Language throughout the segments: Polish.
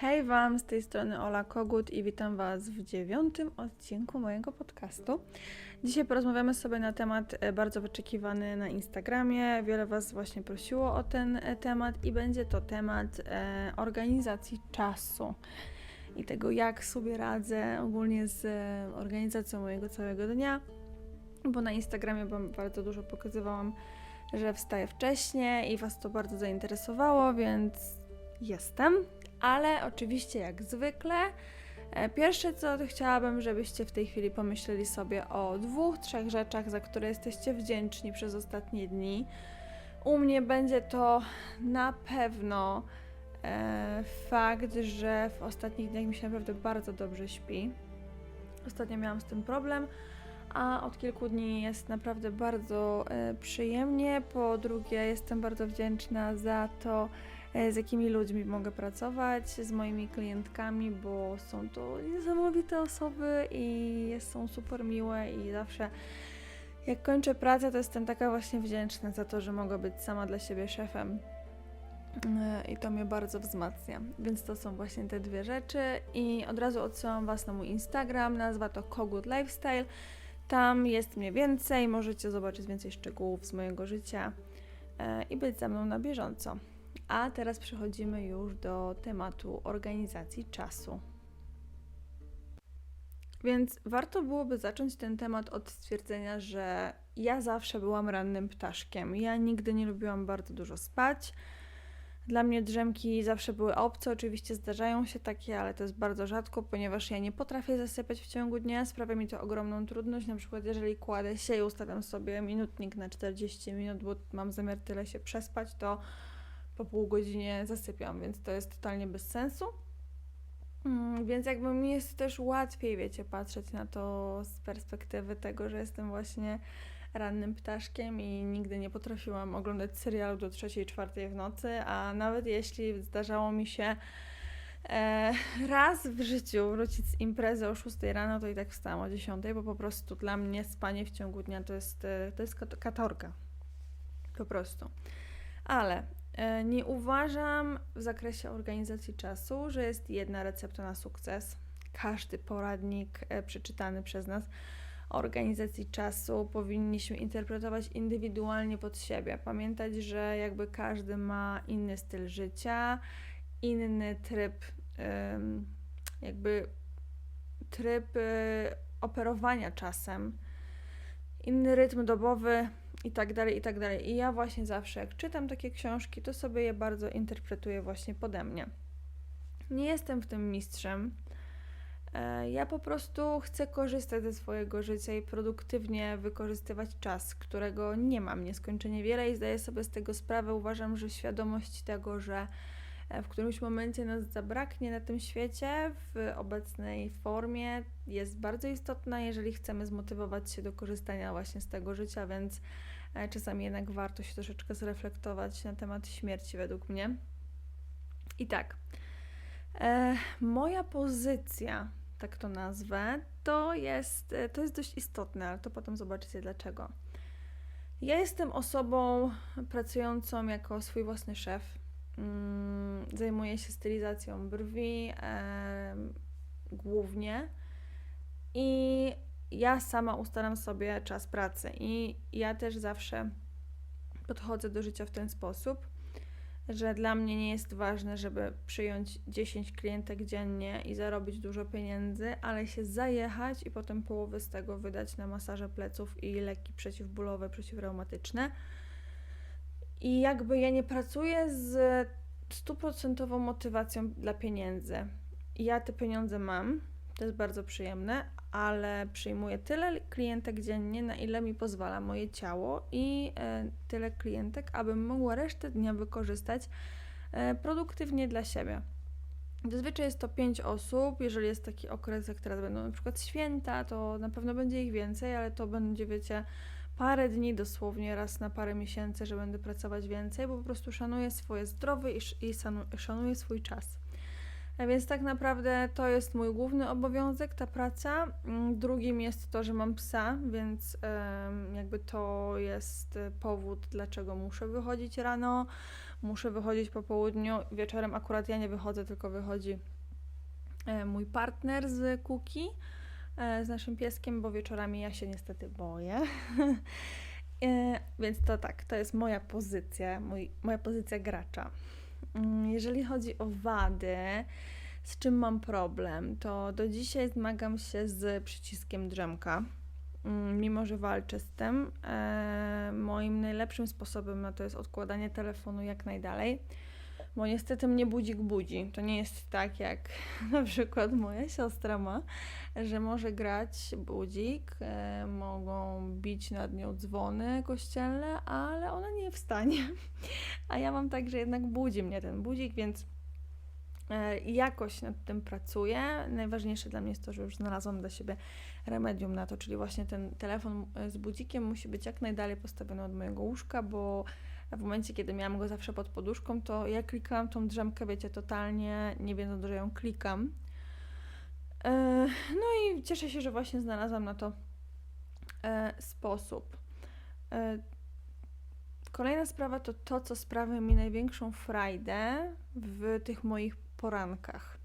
Hej Wam, z tej strony Ola Kogut i witam Was w dziewiątym odcinku mojego podcastu. Dzisiaj porozmawiamy sobie na temat e, bardzo wyczekiwany na Instagramie. Wiele Was właśnie prosiło o ten e, temat i będzie to temat e, organizacji czasu i tego, jak sobie radzę ogólnie z organizacją mojego całego dnia, bo na Instagramie bardzo dużo pokazywałam, że wstaję wcześnie i Was to bardzo zainteresowało, więc jestem ale oczywiście jak zwykle e, pierwsze co chciałabym, żebyście w tej chwili pomyśleli sobie o dwóch, trzech rzeczach, za które jesteście wdzięczni przez ostatnie dni. U mnie będzie to na pewno e, fakt, że w ostatnich dniach mi się naprawdę bardzo dobrze śpi. Ostatnio miałam z tym problem, a od kilku dni jest naprawdę bardzo e, przyjemnie. Po drugie, jestem bardzo wdzięczna za to, z jakimi ludźmi mogę pracować, z moimi klientkami, bo są to niesamowite osoby i są super miłe i zawsze jak kończę pracę, to jestem taka właśnie wdzięczna za to, że mogę być sama dla siebie szefem. E, I to mnie bardzo wzmacnia. Więc to są właśnie te dwie rzeczy. I od razu odsyłam Was na mój Instagram. Nazwa to Kogut Lifestyle. Tam jest mnie więcej. Możecie zobaczyć więcej szczegółów z mojego życia e, i być ze mną na bieżąco. A teraz przechodzimy już do tematu organizacji czasu. Więc warto byłoby zacząć ten temat od stwierdzenia, że ja zawsze byłam rannym ptaszkiem. Ja nigdy nie lubiłam bardzo dużo spać. Dla mnie drzemki zawsze były obce. Oczywiście zdarzają się takie, ale to jest bardzo rzadko, ponieważ ja nie potrafię zasypiać w ciągu dnia. Sprawia mi to ogromną trudność. Na przykład, jeżeli kładę się i ustawiam sobie minutnik na 40 minut, bo mam zamiar tyle się przespać, to po pół godzinie zasypiam, więc to jest totalnie bez sensu. Mm, więc jakby mi jest też łatwiej, wiecie, patrzeć na to z perspektywy tego, że jestem właśnie rannym ptaszkiem i nigdy nie potrafiłam oglądać serialu do trzeciej, czwartej w nocy, a nawet jeśli zdarzało mi się e, raz w życiu wrócić z imprezy o 6 rano, to i tak wstałam o 10, bo po prostu dla mnie spanie w ciągu dnia to jest, e, to jest katorga. Po prostu. Ale nie uważam w zakresie organizacji czasu, że jest jedna recepta na sukces. Każdy poradnik e, przeczytany przez nas organizacji czasu powinniśmy interpretować indywidualnie pod siebie. Pamiętać, że jakby każdy ma inny styl życia, inny tryb, jakby tryb e, operowania czasem, inny rytm dobowy i tak dalej, i tak dalej. I ja właśnie zawsze, jak czytam takie książki, to sobie je bardzo interpretuję właśnie pode mnie. Nie jestem w tym mistrzem. E, ja po prostu chcę korzystać ze swojego życia i produktywnie wykorzystywać czas, którego nie mam nieskończenie wiele i zdaję sobie z tego sprawę. Uważam, że świadomość tego, że e, w którymś momencie nas zabraknie na tym świecie w obecnej formie jest bardzo istotna, jeżeli chcemy zmotywować się do korzystania właśnie z tego życia, więc czasami jednak warto się troszeczkę zreflektować na temat śmierci, według mnie. I tak, e, moja pozycja, tak to nazwę, to jest, e, to jest dość istotne, ale to potem zobaczycie dlaczego. Ja jestem osobą pracującą jako swój własny szef. Mm, zajmuję się stylizacją brwi e, głównie i ja sama ustalam sobie czas pracy i ja też zawsze podchodzę do życia w ten sposób, że dla mnie nie jest ważne, żeby przyjąć 10 klientek dziennie i zarobić dużo pieniędzy, ale się zajechać i potem połowę z tego wydać na masaże pleców i leki przeciwbólowe, przeciwreumatyczne. I jakby ja nie pracuję z stuprocentową motywacją dla pieniędzy. Ja te pieniądze mam, to jest bardzo przyjemne, ale przyjmuję tyle klientek dziennie, na ile mi pozwala moje ciało i e, tyle klientek, abym mogła resztę dnia wykorzystać e, produktywnie dla siebie. Zazwyczaj jest to 5 osób. Jeżeli jest taki okres, jak teraz będą na przykład święta, to na pewno będzie ich więcej, ale to będzie, wiecie, parę dni dosłownie, raz na parę miesięcy, że będę pracować więcej, bo po prostu szanuję swoje zdrowie i, i szanuję swój czas. Więc tak naprawdę to jest mój główny obowiązek, ta praca. Mm, drugim jest to, że mam psa, więc jakby to jest e, powód, dlaczego muszę wychodzić rano, muszę wychodzić po południu. Wieczorem akurat ja nie wychodzę, tylko wychodzi e, mój partner z Kuki, e, z naszym pieskiem, bo wieczorami ja się niestety boję. E, Więc to tak, to jest moja pozycja, mój, moja pozycja gracza. Mm, Jeżeli chodzi o wady, z czym mam problem, to do dzisiaj zmagam się z przyciskiem drzemka. Mm, Mimo, że walczę z tym, e, moim najlepszym sposobem na to jest odkładanie telefonu jak najdalej, bo niestety mnie budzik budzi. To nie jest tak, jak na przykład moja siostra ma, że może grać budzik, e, mogą bić nad nią dzwony kościelne, ale ona nie wstanie. A ja mam tak, że jednak budzi mnie ten budzik, więc e, jakoś nad tym pracuję. Najważniejsze dla mnie jest to, że już znalazłam dla siebie remedium na to, czyli właśnie ten telefon e, z budzikiem musi być jak najdalej postawiony od mojego łóżka, bo w momencie, kiedy miałam go zawsze pod poduszką, to ja klikałam tą drzemkę, wiecie, totalnie nie wiedząc, że ją klikam. E, No i cieszę się, że właśnie znalazłam na to e, sposób. E, Kolejna sprawa to to, co sprawia mi największą frajdę w tych moich porankach.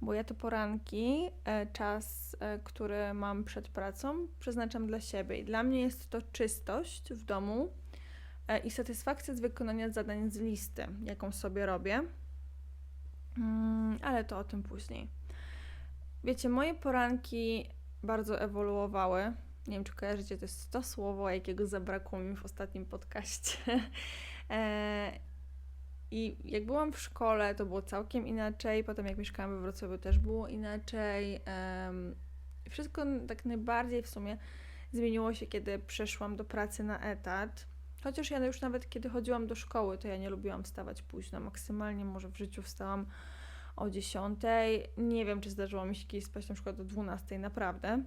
Bo ja te poranki, czas, który mam przed pracą, przeznaczam dla siebie. I dla mnie jest to czystość w domu i satysfakcja z wykonania zadań z listy, jaką sobie robię. Mm, Ale to o tym później. Wiecie, moje poranki bardzo ewoluowały. Nie wiem, czy kojarzycie, to jest to słowo, jakiego zabrakło mi w ostatnim podcaście. E, I jak byłam w szkole, to było całkiem inaczej. Potem, jak mieszkałam we Wrocławiu, też było inaczej. Wszystko tak najbardziej w sumie zmieniło się, kiedy przeszłam do pracy na etat. Chociaż ja już nawet kiedy chodziłam do szkoły, to ja nie lubiłam wstawać późno. Maksymalnie może w życiu wstałam o 10. Nie wiem, czy zdarzyło mi się kiedyś spać na przykład o 12, naprawdę.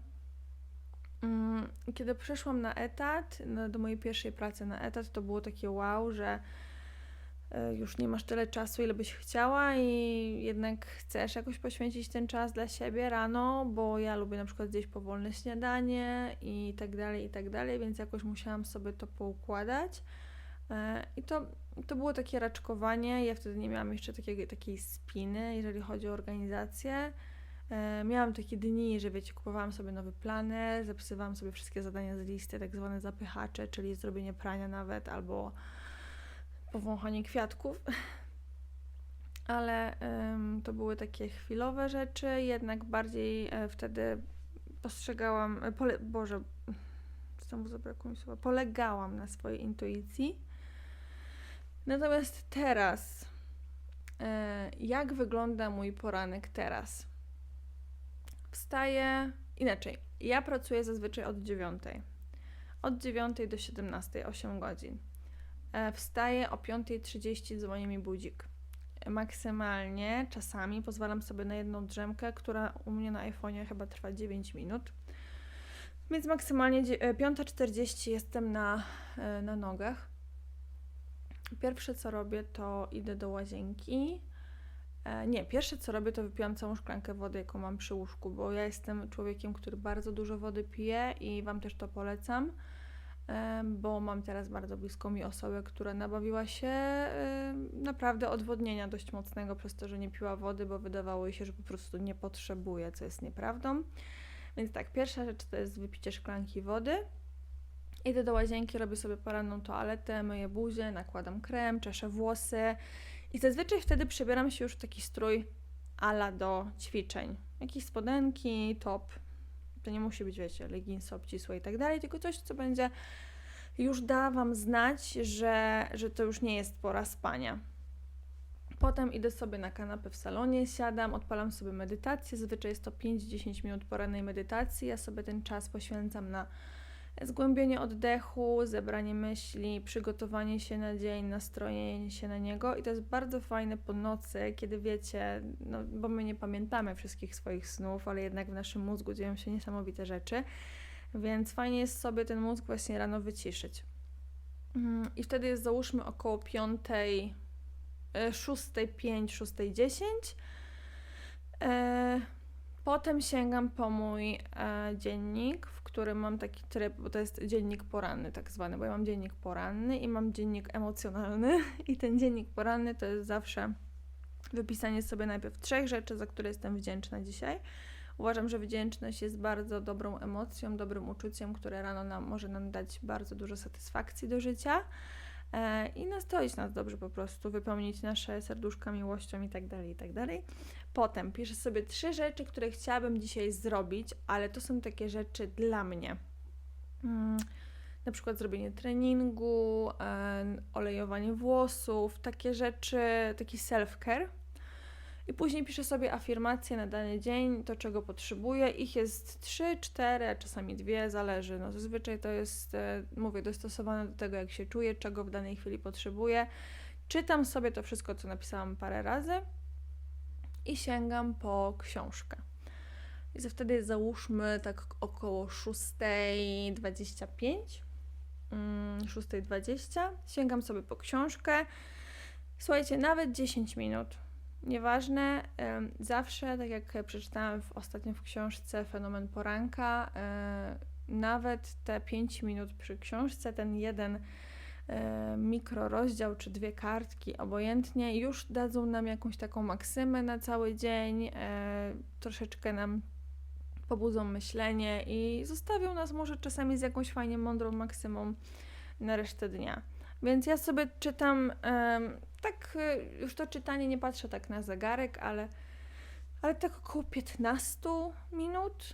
Mm, Kiedy przeszłam na etat, do mojej pierwszej pracy na etat, to było takie wow, że już nie masz tyle czasu, ile byś chciała i jednak chcesz jakoś poświęcić ten czas dla siebie rano, bo ja lubię na przykład zjeść powolne śniadanie i tak dalej, i tak dalej, więc jakoś musiałam sobie to poukładać. E, I to, to było takie raczkowanie. Ja wtedy nie miałam jeszcze takiego, takiej spiny, jeżeli chodzi o organizację. E, Miałam takie dni, że wiecie, kupowałam sobie nowy planer, zapisywałam sobie wszystkie zadania z listy, tak zwane zapychacze, czyli zrobienie prania nawet, albo powąchanie kwiatków. Ale to były takie chwilowe rzeczy, jednak bardziej e, wtedy postrzegałam, e, pole, Boże, znowu zabrakło mi słowa, polegałam na swojej intuicji. Natomiast teraz, e, jak wygląda mój poranek teraz? Wstaję inaczej. Ja pracuję zazwyczaj od 9. Od 9 do 17, 8 godzin. E, Wstaję o 5.30, dzwoni mi budzik. Maksymalnie czasami pozwalam sobie na jedną drzemkę, która u mnie na iPhone'ie chyba trwa 9 minut. Więc maksymalnie dzie- e, 5.40 jestem na, e, na nogach. Pierwsze co robię, to idę do łazienki. Nie, pierwsze co robię, to wypijam całą szklankę wody, jaką mam przy łóżku, bo ja jestem człowiekiem, który bardzo dużo wody pije i Wam też to polecam, bo mam teraz bardzo bliską mi osobę, która nabawiła się naprawdę odwodnienia dość mocnego przez to, że nie piła wody, bo wydawało jej się, że po prostu nie potrzebuje, co jest nieprawdą. Więc tak, pierwsza rzecz to jest wypicie szklanki wody. Idę do łazienki, robię sobie poranną toaletę, myję buzię, nakładam krem, czeszę włosy i zazwyczaj wtedy przebieram się już w taki strój ala do ćwiczeń. Jakieś spodenki, top. To nie musi być, wiecie, leginsy obcisłe i tak dalej, tylko coś, co będzie już da Wam znać, że, że to już nie jest pora spania. Potem idę sobie na kanapę w salonie, siadam, odpalam sobie medytację. Zazwyczaj jest to 5-10 minut porannej medytacji. Ja sobie ten czas poświęcam na zgłębienie oddechu, zebranie myśli, przygotowanie się na dzień, nastrojenie się na niego. I to jest bardzo fajne po nocy, kiedy wiecie, no, bo my nie pamiętamy wszystkich swoich snów, ale jednak w naszym mózgu dzieją się niesamowite rzeczy. Więc fajnie jest sobie ten mózg właśnie rano wyciszyć. Mm, I wtedy jest załóżmy około 5, 6.05, 6.10. E, Potem sięgam po mój e, dziennik, którym mam taki tryb, bo to jest dziennik poranny tak zwany, bo ja mam dziennik poranny i mam dziennik emocjonalny i ten dziennik poranny to jest zawsze wypisanie sobie najpierw trzech rzeczy, za które jestem wdzięczna dzisiaj. Uważam, że wdzięczność jest bardzo dobrą emocją, dobrym uczuciem, które rano nam, może nam dać bardzo dużo satysfakcji do życia i nastroić nas dobrze po prostu, wypełnić nasze serduszka miłością i tak dalej, i tak dalej. Potem piszę sobie trzy rzeczy, które chciałabym dzisiaj zrobić, ale to są takie rzeczy dla mnie. Mm, na przykład zrobienie treningu, e, olejowanie włosów, takie rzeczy, taki self-care. I później piszę sobie afirmacje na dany dzień, to czego potrzebuję. Ich jest trzy, cztery, a czasami dwie, zależy. No zazwyczaj to jest, e, mówię, dostosowane do tego, jak się czuję, czego w danej chwili potrzebuję. Czytam sobie to wszystko, co napisałam parę razy i sięgam po książkę. I wtedy załóżmy tak około 6.25, 6.20. Mm, sięgam sobie po książkę. Słuchajcie, nawet 10 minut. Nieważne, zawsze, tak jak przeczytałam w, ostatnio w książce Fenomen Poranka, nawet te 5 minut przy książce, ten jeden mikrorozdział czy dwie kartki, obojętnie, już dadzą nam jakąś taką maksymę na cały dzień, troszeczkę nam pobudzą myślenie i zostawią nas może czasami z jakąś fajnie mądrą maksymą na resztę dnia. Więc ja sobie czytam, tak e, już to czytanie nie patrzę tak na zegarek, ale, ale tak około 15 minut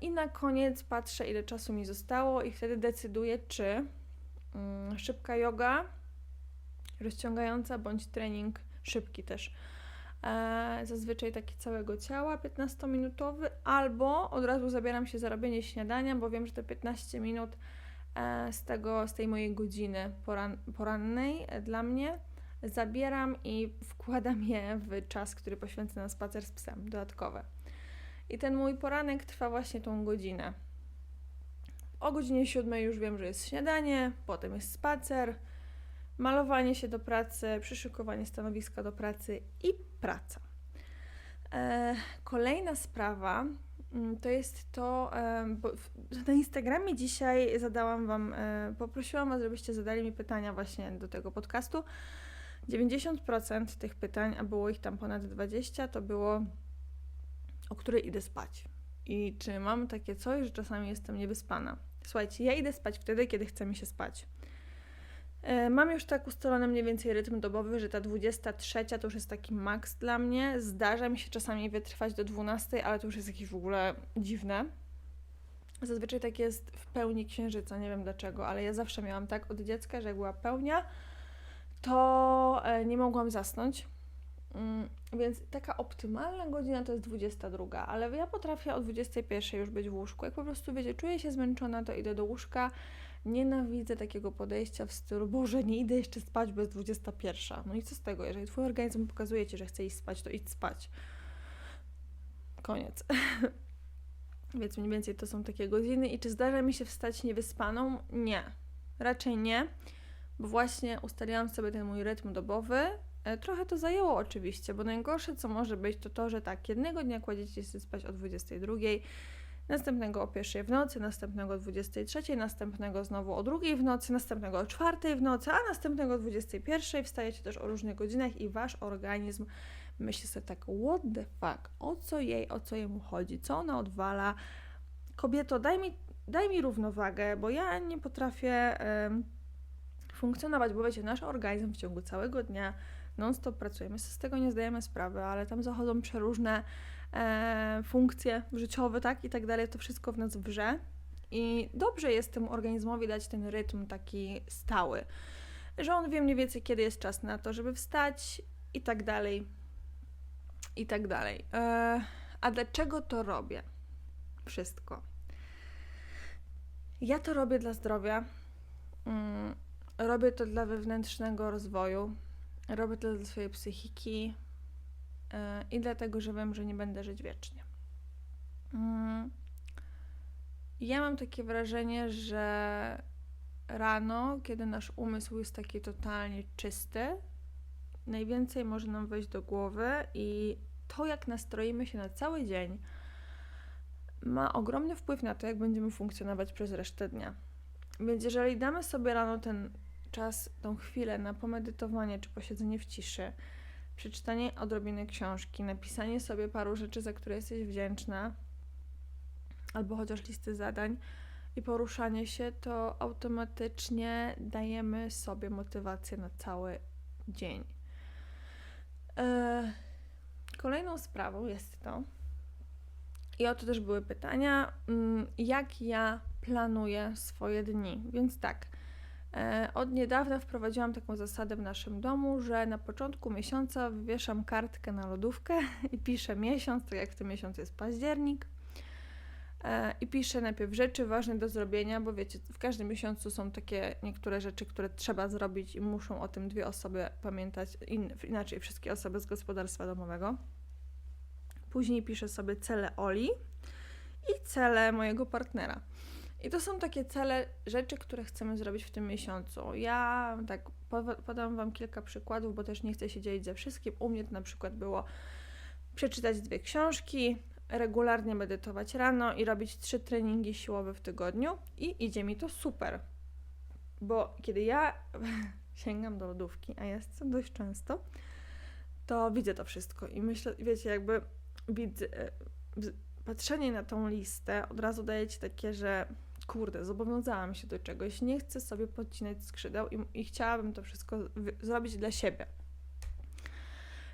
i na koniec patrzę ile czasu mi zostało i wtedy decyduję, czy Mm, szybka yoga, rozciągająca bądź trening szybki też. E, zazwyczaj taki całego ciała, 15-minutowy, albo od razu zabieram się za robienie śniadania, bo wiem, że te 15 minut z, tego, z tej mojej godziny poran, porannej e, dla mnie zabieram i wkładam je w czas, który poświęcę na spacer z psem, dodatkowe. I ten mój poranek trwa właśnie tą godzinę. O godzinie 7 już wiem, że jest śniadanie, potem jest spacer, malowanie się do pracy, przyszykowanie stanowiska do pracy i praca. E, kolejna sprawa to jest to, bo na Instagramie dzisiaj zadałam Wam, e, poprosiłam Was, żebyście zadali mi pytania właśnie do tego podcastu. 90% tych pytań, a było ich tam ponad 20, to było o której idę spać. I czy mam takie coś, że czasami jestem niewyspana? Słuchajcie, ja idę spać wtedy, kiedy chce mi się spać. E, mam już tak ustalony mniej więcej rytm dobowy, że ta 23 to już jest taki maks dla mnie. Zdarza mi się czasami wytrwać do 12, ale to już jest jakieś w ogóle dziwne. Zazwyczaj tak jest w pełni księżyca, nie wiem dlaczego, ale ja zawsze miałam tak od dziecka, że jak była pełnia, to e, nie mogłam zasnąć. Mm, więc taka optymalna godzina to jest 22, ale ja potrafię o 21 już być w łóżku. Jak po prostu wiecie, czuję się zmęczona, to idę do łóżka. Nienawidzę takiego podejścia w stylu, Boże, nie idę jeszcze spać bez 21. No i co z tego? Jeżeli Twój organizm pokazuje Ci, że chce iść spać, to idź spać. Koniec. Więc mniej więcej to są takie godziny. I czy zdarza mi się wstać niewyspaną? Nie. Raczej nie, bo właśnie ustaliłam sobie ten mój rytm dobowy E, trochę to zajęło oczywiście, bo najgorsze co może być to to, że tak, jednego dnia kładziecie się spać o 22, następnego o 1 w nocy, następnego o 23, następnego znowu o 2 w nocy, następnego o 4 w nocy, a następnego o 21 wstajecie też o różnych godzinach i wasz organizm myśli sobie tak, what the fuck, o co jej, o co jemu chodzi, co ona odwala. Kobieto, daj mi, daj mi równowagę, bo ja nie potrafię funkcjonować, bo wiecie, nasz organizm w ciągu całego dnia non-stop pracujemy, z tego nie zdajemy sprawy, ale tam zachodzą przeróżne e, funkcje życiowe, tak, i tak dalej, to wszystko w nas wrze. I dobrze jest temu organizmowi dać ten rytm taki stały, że on wie mniej więcej, kiedy jest czas na to, żeby wstać i tak dalej, i tak dalej. E, a dlaczego to robię? Wszystko. Ja to robię dla zdrowia. Mm, robię to dla wewnętrznego rozwoju. Robię to dla swojej psychiki i dlatego, że wiem, że nie będę żyć wiecznie. Yy. Ja mam takie wrażenie, że rano, kiedy nasz umysł jest taki totalnie czysty, najwięcej może nam wejść do głowy i to, jak nastroimy się na cały dzień, ma ogromny wpływ na to, jak będziemy funkcjonować przez resztę dnia. Więc jeżeli damy sobie rano ten czas, tą chwilę na pomedytowanie czy posiedzenie w ciszy, przeczytanie odrobiny książki, napisanie sobie paru rzeczy, za które jesteś wdzięczna, albo chociaż listy zadań i poruszanie się, to automatycznie dajemy sobie motywację na cały dzień. E, kolejną sprawą jest to, i o to też były pytania, mm, jak ja planuję swoje dni. Więc tak, od niedawna wprowadziłam taką zasadę w naszym domu, że na początku miesiąca wywieszam kartkę na lodówkę i piszę miesiąc, tak jak w tym miesiącu jest październik. E, I piszę najpierw rzeczy ważne do zrobienia, bo wiecie, w każdym miesiącu są takie niektóre rzeczy, które trzeba zrobić i muszą o tym dwie osoby pamiętać, in, inaczej wszystkie osoby z gospodarstwa domowego. Później piszę sobie cele Oli i cele mojego partnera. I to są takie cele, rzeczy, które chcemy zrobić w tym miesiącu. Ja tak podam Wam kilka przykładów, bo też nie chcę się dzielić ze wszystkim. U mnie to na przykład było przeczytać dwie książki, regularnie medytować rano i robić trzy treningi siłowe w tygodniu i idzie mi to super. Bo kiedy ja sięgam do lodówki, a jest to dość często, to widzę to wszystko i myślę, wiecie, jakby widzę, e, patrzenie na tą listę od razu daje ci takie, że kurde, zobowiązałam się do czegoś, nie chcę sobie podcinać skrzydeł i, i chciałabym to wszystko zrobić dla siebie.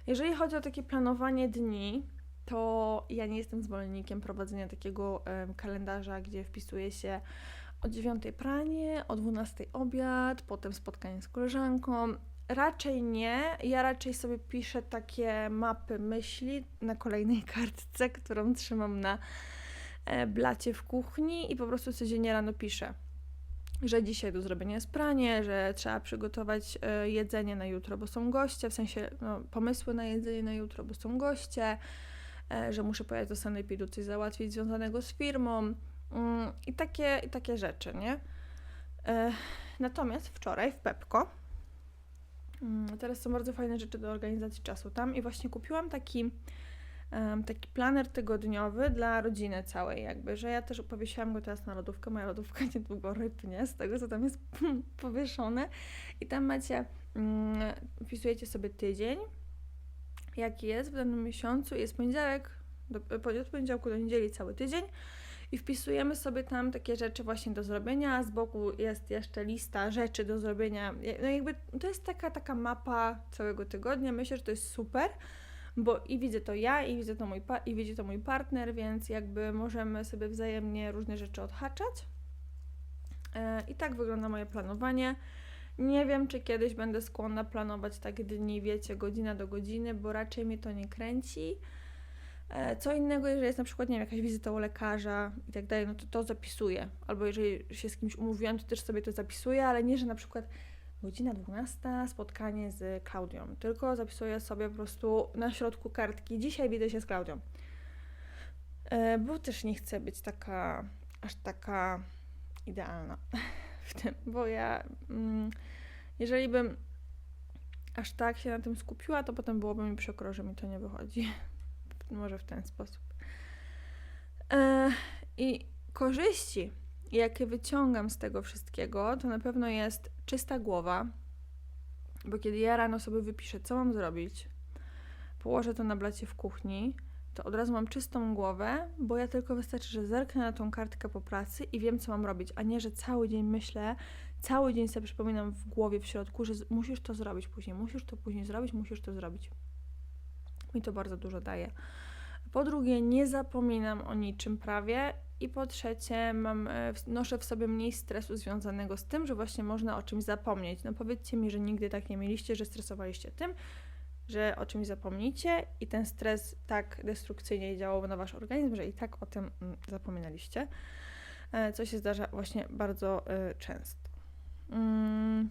Jeżeli chodzi o takie planowanie dni, to ja nie jestem zwolennikiem prowadzenia takiego kalendarza, gdzie wpisuje się o 9 pranie, o 12 obiad, potem spotkanie z koleżanką. Raczej nie. Ja raczej sobie piszę takie mapy myśli na kolejnej kartce, którą trzymam na blacie w kuchni i po prostu codziennie rano piszę, że dzisiaj do zrobienia jest pranie, że trzeba przygotować e, jedzenie na jutro, bo są goście, w sensie no, pomysły na jedzenie na jutro, bo są goście, e, że muszę pojechać do Sanepidu coś załatwić związanego z firmą mm, i takie, i takie rzeczy, nie? Natomiast wczoraj w Pepko Mm, teraz są bardzo fajne rzeczy do organizacji czasu tam i właśnie kupiłam taki, um, taki planer tygodniowy dla rodziny całej jakby, że ja też powiesiłam go teraz na lodówkę, moja lodówka niedługo rypnie z tego, co tam jest powieszone i tam macie, um, wpisujecie sobie tydzień, jaki jest w danym miesiącu, jest poniedziałek, do, od poniedziałku do niedzieli cały tydzień i wpisujemy sobie tam takie rzeczy właśnie do zrobienia. Z boku jest jeszcze lista rzeczy do zrobienia. No jakby to jest taka, taka mapa całego tygodnia. Myślę, że to jest super, bo i widzę to ja, i widzę to mój, i widzi to mój partner, więc jakby możemy sobie wzajemnie różne rzeczy odhaczać. E, I tak wygląda moje planowanie. Nie wiem, czy kiedyś będę skłonna planować tak dni, wiecie, godzina do godziny, bo raczej mnie to nie kręci. E, co innego, jeżeli jest na przykład, nie wiem, jakaś wizyta u lekarza i tak dalej, no to to zapisuję. Albo jeżeli się z kimś umówiłam, to też sobie to zapisuję, ale nie, że na przykład godzina 12 spotkanie z Klaudią, tylko zapisuję sobie po prostu na środku kartki, dzisiaj widzę się z Klaudią. E, bo też nie chcę być taka, aż taka idealna w tym, bo ja, mm, jeżeli bym aż tak się na tym skupiła, to potem byłoby mi przykro, że mi to nie wychodzi. Może w ten sposób. E, I korzyści, jakie wyciągam z tego wszystkiego, to na pewno jest czysta głowa, bo kiedy ja rano sobie wypiszę, co mam zrobić, położę to na blacie w kuchni, to od razu mam czystą głowę, bo ja tylko wystarczy, że zerknę na tą kartkę po pracy i wiem, co mam robić, a nie, że cały dzień myślę, cały dzień sobie przypominam w głowie, w środku, że musisz to zrobić później, musisz to później zrobić, musisz to zrobić. Mi to bardzo dużo daje. Po drugie, nie zapominam o niczym prawie. I po trzecie, mam, e, noszę w sobie mniej stresu związanego z tym, że właśnie można o czymś zapomnieć. No powiedzcie mi, że nigdy tak nie mieliście, że stresowaliście tym, że o czymś zapomnicie i ten stres tak destrukcyjnie działał na wasz organizm, że i tak o tym mm, zapominaliście. E, co się zdarza właśnie bardzo y, często. Mm.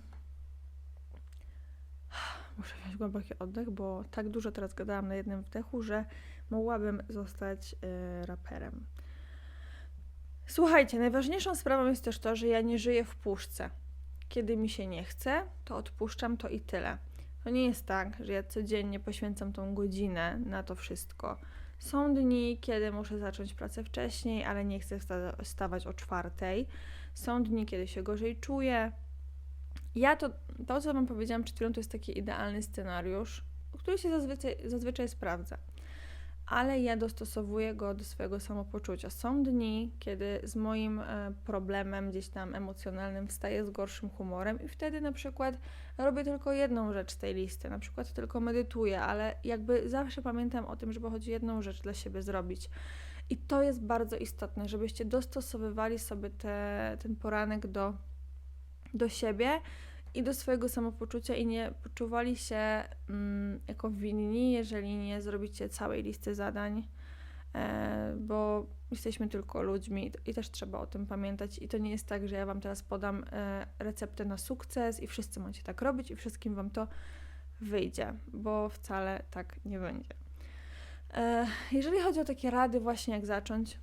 Muszę wziąć głęboki oddech, bo tak dużo teraz gadałam na jednym wdechu, że mogłabym zostać y, raperem. Słuchajcie, najważniejszą sprawą jest też to, że ja nie żyję w puszce. Kiedy mi się nie chce, to odpuszczam to i tyle. To nie jest tak, że ja codziennie poświęcam tą godzinę na to wszystko. Są dni, kiedy muszę zacząć pracę wcześniej, ale nie chcę sta- stawać o czwartej. Są dni, kiedy się gorzej czuję. Ja to, to co Wam powiedziałam przed chwilą, to jest taki idealny scenariusz, który się zazwyczaj, zazwyczaj sprawdza ale ja dostosowuję go do swojego samopoczucia. Są dni, kiedy z moim e, problemem gdzieś tam emocjonalnym wstaję z gorszym humorem i wtedy na przykład robię tylko jedną rzecz z tej listy, na przykład tylko medytuję, ale jakby zawsze pamiętam o tym, żeby choć jedną rzecz dla siebie zrobić. I to jest bardzo istotne, żebyście dostosowywali sobie te, ten poranek do, do siebie i do swojego samopoczucia i nie poczuwali się mm, jako winni, jeżeli nie zrobicie całej listy zadań, e, bo jesteśmy tylko ludźmi i też trzeba o tym pamiętać. I to nie jest tak, że ja Wam teraz podam e, receptę na sukces i wszyscy macie tak robić i wszystkim Wam to wyjdzie, bo wcale tak nie będzie. E, jeżeli chodzi o takie rady, właśnie jak zacząć,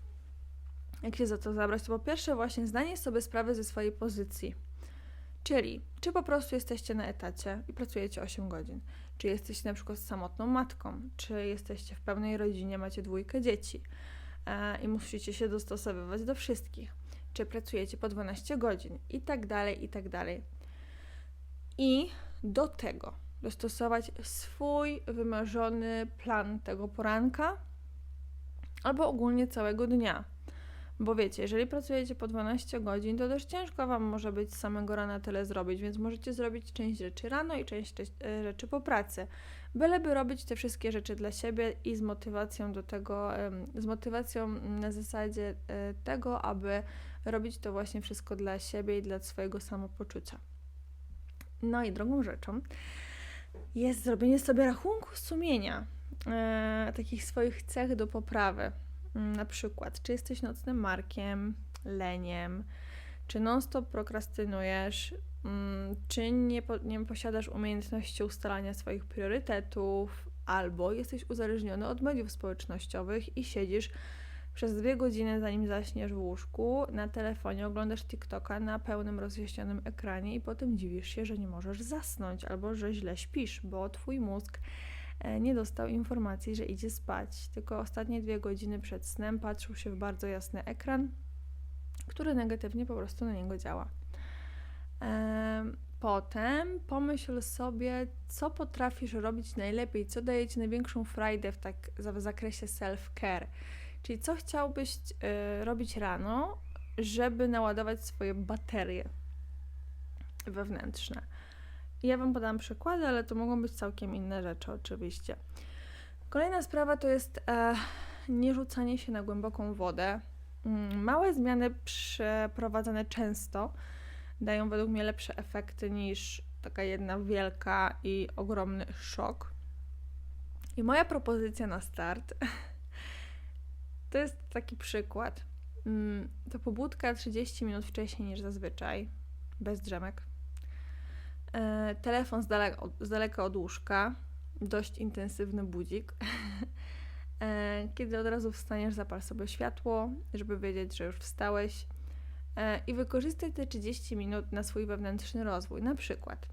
jak się za to zabrać, to po pierwsze, właśnie zdanie sobie sprawy ze swojej pozycji Czy po prostu jesteście na etacie i pracujecie 8 godzin, czy jesteście na przykład samotną matką, czy jesteście w pełnej rodzinie, macie dwójkę dzieci e, i musicie się dostosowywać do wszystkich, czy pracujecie po 12 godzin? I tak dalej, i tak dalej. I do tego dostosować swój wymarzony plan tego poranka albo ogólnie całego dnia bo wiecie, jeżeli pracujecie po 12 godzin, to dość ciężko Wam może być z samego rana tyle zrobić, więc możecie zrobić część rzeczy rano i część e, rzeczy po pracy. Byleby robić te wszystkie rzeczy dla siebie i z motywacją do tego, z motywacją na zasadzie e, tego, aby robić to właśnie wszystko dla siebie i dla swojego samopoczucia. No i drugą rzeczą jest zrobienie sobie rachunku sumienia, e, takich swoich cech do poprawy. Mm, na przykład, czy jesteś nocnym markiem, leniem, czy non-stop prokrastynujesz, mm, czy nie, nie posiadasz umiejętności ustalania swoich priorytetów, albo jesteś uzależniony od mediów społecznościowych i siedzisz przez dwie godziny, zanim zaśniesz w łóżku, na telefonie oglądasz TikToka na pełnym rozjaśnionym ekranie i potem dziwisz się, że nie możesz zasnąć albo że źle śpisz, bo twój mózg nie dostał informacji, że idzie spać. Tylko ostatnie dwie godziny przed snem patrzył się w bardzo jasny ekran, który negatywnie po prostu na niego działa. Potem pomyśl sobie, co potrafisz robić najlepiej, co daje Ci największą frajdę w, tak, w zakresie self-care. Czyli co chciałbyś y, robić rano, żeby naładować swoje baterie wewnętrzne. Ja Wam podam przykłady, ale to mogą być całkiem inne rzeczy, oczywiście. Kolejna sprawa to jest e, nie rzucanie się na głęboką wodę. Mm, małe zmiany przeprowadzane często dają według mnie lepsze efekty niż taka jedna wielka i ogromny szok. I moja propozycja na start to jest taki przykład. Mm, to pobudka 30 minut wcześniej niż zazwyczaj, bez drzemek. E, telefon z daleka, z daleka od łóżka, dość intensywny budzik. E, kiedy od razu wstaniesz, zapal sobie światło, żeby wiedzieć, że już wstałeś e, i wykorzystaj te 30 minut na swój wewnętrzny rozwój. Na przykład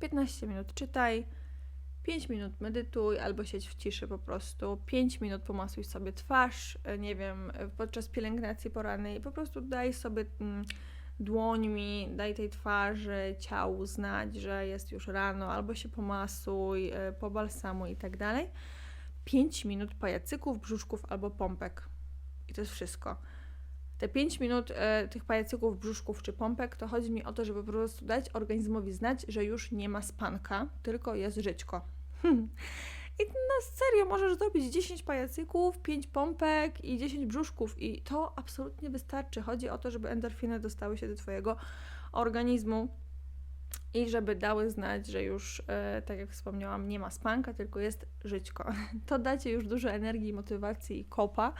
15 minut czytaj, 5 minut medytuj albo siedź w ciszy po prostu, 5 minut pomasuj sobie twarz, nie wiem, podczas pielęgnacji porannej, po prostu daj sobie mm, dłońmi, daj tej twarzy, ciału znać, że jest już rano, albo się pomasuj, e, pobalsamuj i tak dalej. 5 minut pajacyków, brzuszków albo pompek. I to jest wszystko. Te 5 minut e, tych pajacyków, brzuszków czy pompek, to chodzi mi o to, żeby po prostu dać organizmowi znać, że już nie ma spanka, tylko jest żyćko. I na serio możesz zrobić 10 pajacyków, 5 pompek i 10 brzuszków i to absolutnie wystarczy. Chodzi o to, żeby endorfiny dostały się do Twojego organizmu i żeby dały znać, że już, e, tak jak wspomniałam, nie ma spanka, tylko jest żyćko. To dacie już dużo energii, motywacji i kopa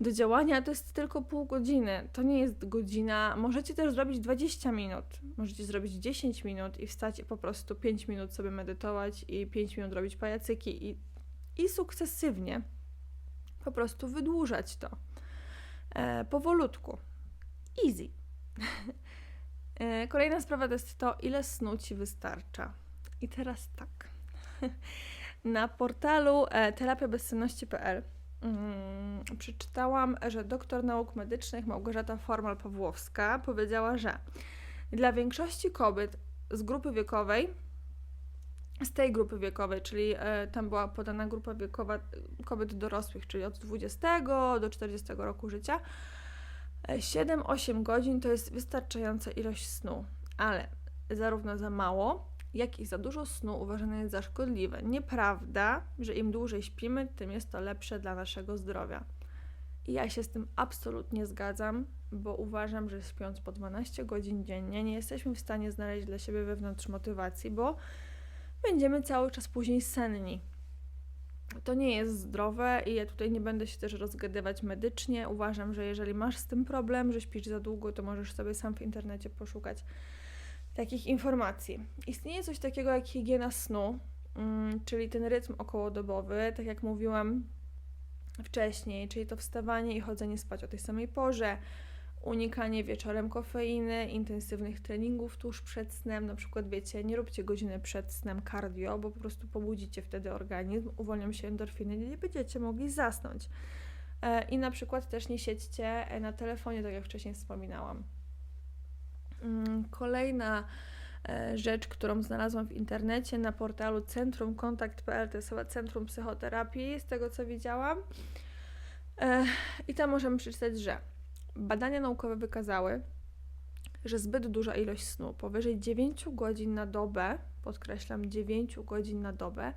do działania to jest tylko pół godziny. To nie jest godzina. Możecie też zrobić 20 minut. Możecie zrobić 10 minut i wstać i po prostu 5 minut sobie medytować i 5 minut robić pajacyki i, i sukcesywnie po prostu wydłużać to. E, powolutku. Easy. e, kolejna sprawa to jest to, ile snu ci wystarcza. I teraz tak. Na portalu e, terapiabezsenności.pl mm, przeczytałam, że doktor nauk medycznych Małgorzata Formal-Pawłowska powiedziała, że dla większości kobiet z grupy wiekowej, z tej grupy wiekowej, czyli e, tam była podana grupa wiekowa kobiet dorosłych, czyli od 20 do 40 roku życia, 7-8 godzin to jest wystarczająca ilość snu, ale zarówno za mało, jak i za dużo snu uważane jest za szkodliwe. Nieprawda, że im dłużej śpimy, tym jest to lepsze dla naszego zdrowia. I ja się z tym absolutnie zgadzam, bo uważam, że śpiąc po 12 godzin dziennie nie jesteśmy w stanie znaleźć dla siebie wewnątrz motywacji, bo będziemy cały czas później senni. To nie jest zdrowe i ja tutaj nie będę się też rozgadywać medycznie. Uważam, że jeżeli masz z tym problem, że śpisz za długo, to możesz sobie sam w internecie poszukać takich informacji. Istnieje coś takiego jak higiena snu, mm, czyli ten rytm okołodobowy, tak jak mówiłam wcześniej, czyli to wstawanie i chodzenie spać o tej samej porze, unikanie wieczorem kofeiny, intensywnych treningów tuż przed snem, na przykład wiecie, nie róbcie godziny przed snem cardio, bo po prostu pobudzicie wtedy organizm, uwolnią się endorfiny nie będziecie mogli zasnąć. E, I na przykład też nie siedźcie na telefonie, tak jak wcześniej wspominałam. Mm, kolejna e, rzecz, którą znalazłam w internecie na portalu centrumkontakt.pl, to jest chyba Centrum Psychoterapii, z tego co widziałam. E, I tam możemy przeczytać, że badania naukowe wykazały, że zbyt duża ilość snu, powyżej 9 godzin na dobę, podkreślam 9 godzin na dobę,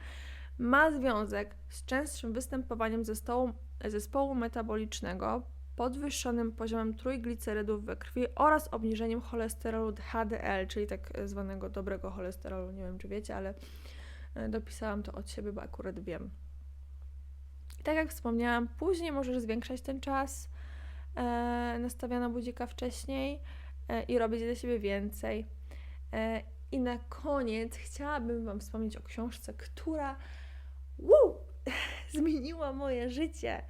ma związek z częstszym występowaniem zespołu, zespołu metabolicznego, podwyższonym poziomem trójglicerydów we krwi oraz obniżeniem cholesterolu HDL, czyli tak zwanego dobrego cholesterolu. Nie wiem, czy wiecie, ale e, dopisałam to od siebie, bo akurat wiem. Tak jak wspomniałam, później możesz zwiększać ten czas e, nastawiania budzika wcześniej e, i robić dla siebie więcej. E, I na koniec chciałabym Wam wspomnieć o książce, która woo, zmieniła moje życie.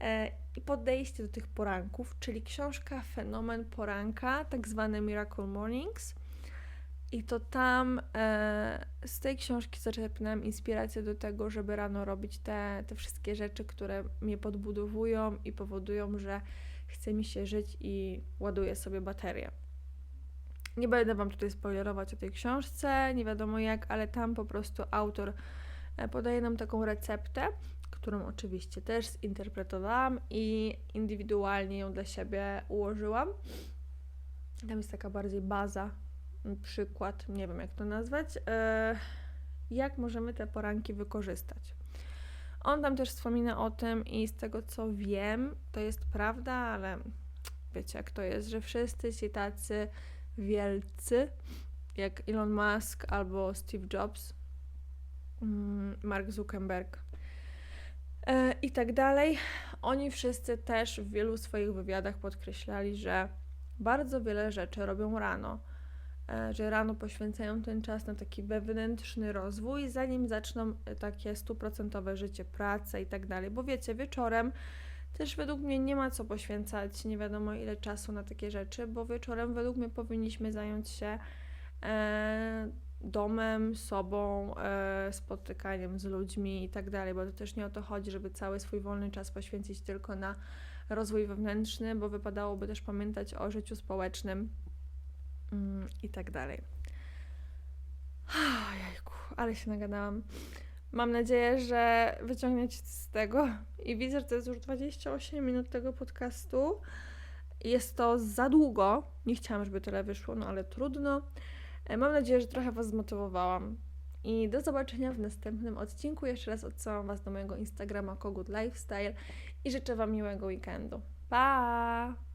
E, i podejście do tych poranków, czyli książka Fenomen Poranka, tak zwane Miracle Mornings. I to tam e, z tej książki zaczerpnąłem inspirację do tego, żeby rano robić te, te wszystkie rzeczy, które mnie podbudowują i powodują, że chce mi się żyć i ładuję sobie baterię. Nie będę Wam tutaj spoilerować o tej książce, nie wiadomo jak, ale tam po prostu autor e, podaje nam taką receptę, którą oczywiście też zinterpretowałam i indywidualnie ją dla siebie ułożyłam. Tam jest taka bardziej baza, przykład, nie wiem jak to nazwać, e, jak możemy te poranki wykorzystać. On tam też wspomina o tym i z tego co wiem, to jest prawda, ale wiecie jak to jest, że wszyscy ci tacy wielcy, jak Elon Musk albo Steve Jobs, mm, Mark Zuckerberg, i tak dalej. Oni wszyscy też w wielu swoich wywiadach podkreślali, że bardzo wiele rzeczy robią rano, e, że rano poświęcają ten czas na taki wewnętrzny rozwój, zanim zaczną e, takie stuprocentowe życie, pracę i tak dalej. Bo wiecie, wieczorem też według mnie nie ma co poświęcać nie wiadomo ile czasu na takie rzeczy, bo wieczorem według mnie powinniśmy zająć się e, domem, sobą, e, spotykaniem z ludźmi i tak dalej, bo to też nie o to chodzi, żeby cały swój wolny czas poświęcić tylko na rozwój wewnętrzny, bo wypadałoby też pamiętać o życiu społecznym mm, i tak dalej. Jajku, ale się nagadałam. Mam nadzieję, że wyciągniecie z tego i widzę, że to jest już 28 minut tego podcastu. Jest to za długo. Nie chciałam, żeby tyle wyszło, no ale trudno. E, mam nadzieję, że trochę Was zmotywowałam. I do zobaczenia w następnym odcinku. Jeszcze raz odsyłam Was do mojego Instagrama Kogut Lifestyle i życzę Wam miłego weekendu. Pa!